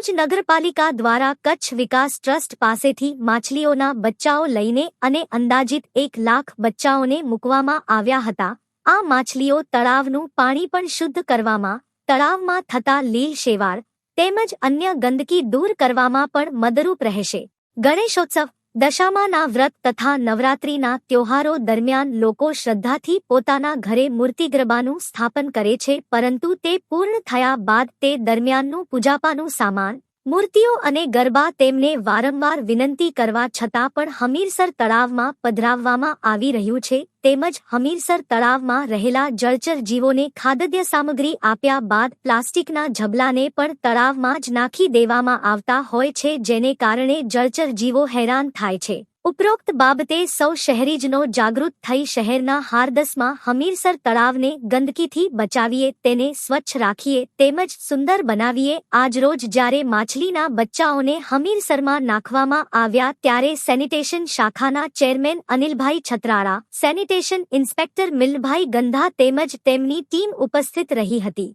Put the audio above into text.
ભુજ નગરપાલિકા દ્વારા કચ્છ વિકાસ ટ્રસ્ટ પાસેથી માછલીઓના બચ્ચાઓ લઈને અને અંદાજિત એક લાખ બચ્ચાઓને મૂકવામાં આવ્યા હતા. આ માછલીઓ તળાવનું પાણી પણ શુદ્ધ કરવામાં, તળાવમાં થતા લીલ શેવાળ તેમજ અન્ય ગંદકી દૂર કરવામાં પણ મદરૂપ રહેશે. ગણેશોત્સવ દશામાના વ્રત તથા નવરાત્રિના ત્યોહારો દરમિયાન લોકો શ્રદ્ધાથી પોતાના ઘરે મૂર્તિગરબાનું સ્થાપન કરે છે, પરંતુ તે પૂર્ણ થયા બાદ તે દરમિયાનનું પૂજાપાનું સામાન મૂર્તિઓ અને ગરબા તેમને વારંવાર વિનંતી કરવા છતાં પણ હમીરસર તળાવમાં પધરાવવામાં આવી રહ્યું છે, તેમજ હમીરસર તળાવમાં રહેલા જળચર જીવોને ખાદ્ય સામગ્રી આપ્યા બાદ પ્લાસ્ટિકના ઝબલાને પણ તળાવમાં જ નાખી દેવામાં આવતા હોય છે, જેને કારણે જળચર જીવો હેરાન થાય છે. ઉપરોક્ત બાબતે સૌ શહેરીજનો જાગૃત થઈ શહેરના હારદસમાં હમીરસર તળાવને ગંદકીથી બચાવીએ, તેને સ્વચ્છ રાખીએ, તેમજ સુંદર બનાવીએ. આજરોજ જ્યારે માછલીના બચ્ચાઓને હમીરસરમાં નાખવામાં આવ્યા ત્યારે સેનિટેશન શાખાના chairman Anilbhai Chhatrala sanitation inspector Milbhai Gandha તેમજ તેમની ટીમ ઉપસ્થિત રહી હતી.